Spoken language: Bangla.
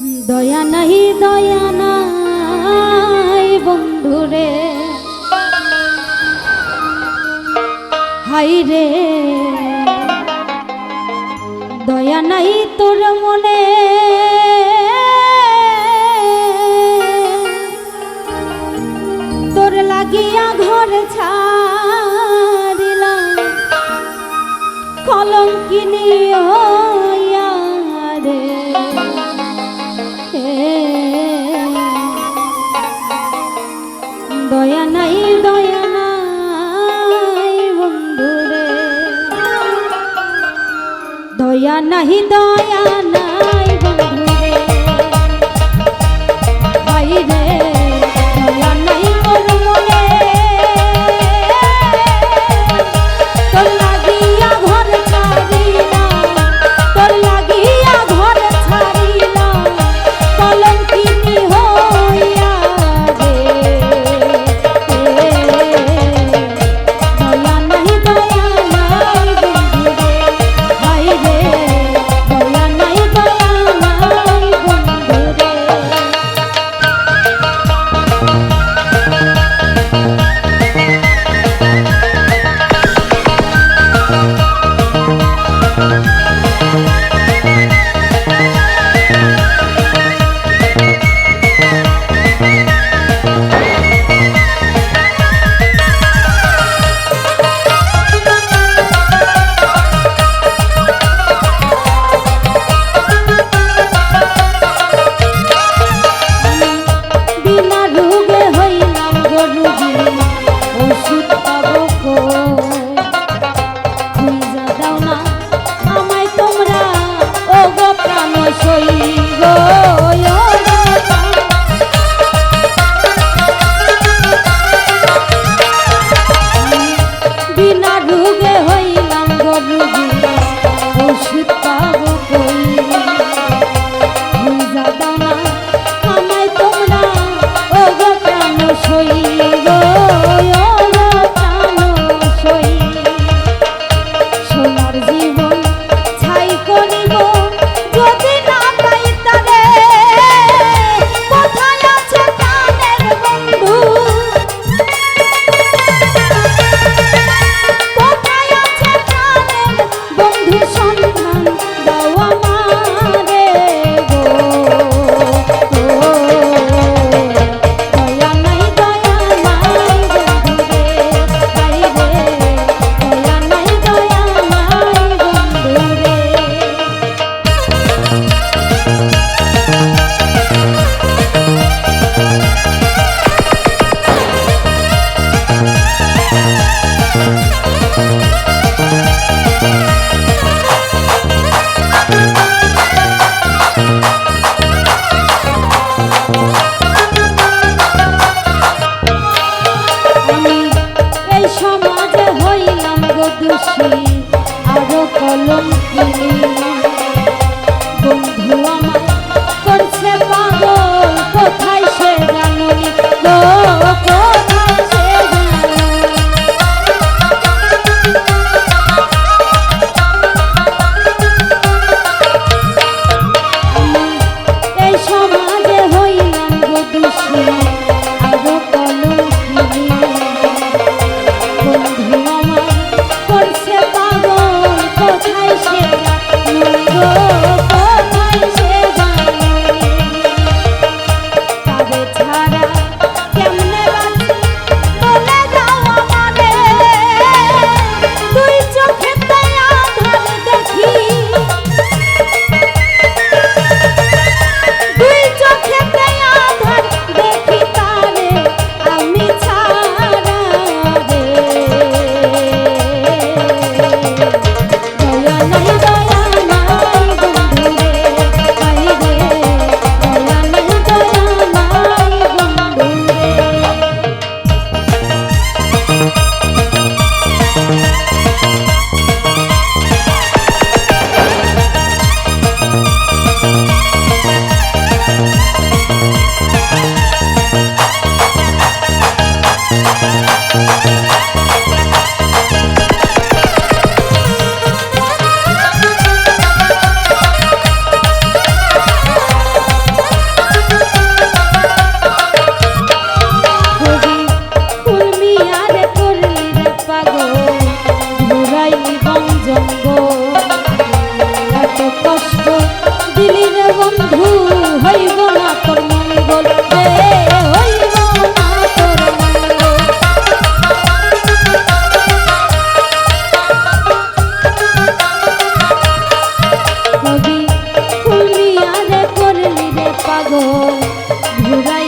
দয়া নাই দয়া নাই, বন্ধুরে। হাই রে। দয়া নাই তোর মনে। তোর লাগিয়া ঘর ছাড়িলাম। কলঙ্কিনী রে। দয়া নাহি দয়া নাই পাগল ঘুরাইলি